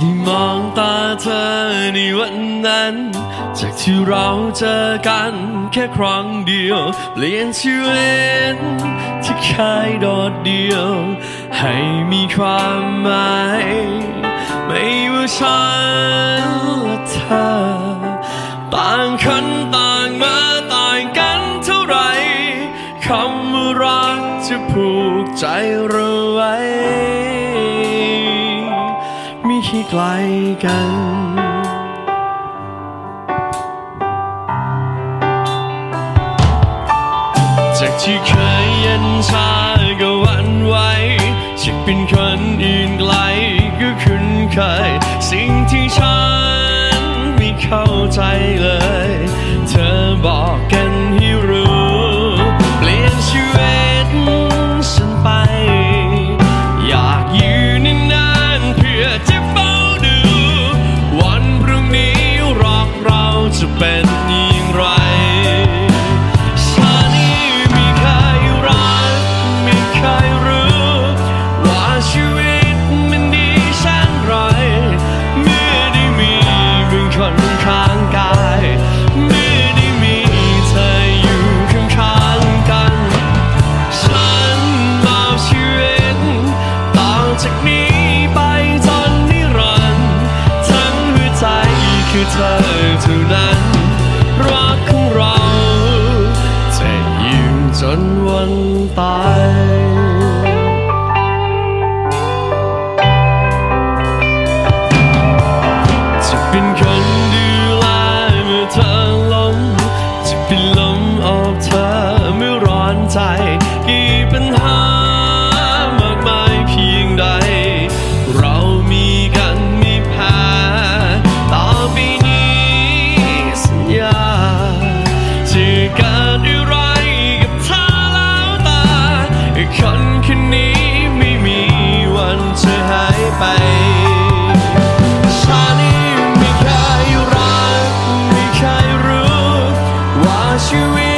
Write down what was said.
ได้มองตาเธอในวันนั้น จากที่เราเจอกันแค่ครั้งเดียว เปลี่ยนชีวิตที่เคยโดดเดียว ให้มีความหมาย ไม่ว่าฉันและเธอ ต่างคนต่างมาต่างกันเท่าไหรคำว่ารักจะผูกใจเราไว้ ให้ไกลกัน จากที่เคยเย็นชาก็หวันไหวจะเป็นคนอื่นไกลก็คุ้นเคย สิ่งที่ฉันไม่เข้าใจเลย เธอบอกกัน คือเธอเท่านั้น รักของเราจะอยู่จนวันตายจะเป็นคนดูแลเมื่อเธอล้มจะเป็นลมออกเธอเมื่อร้อนใจ ไปฉันไม่เคยรักไม่เคยรู้ว่าชีวิต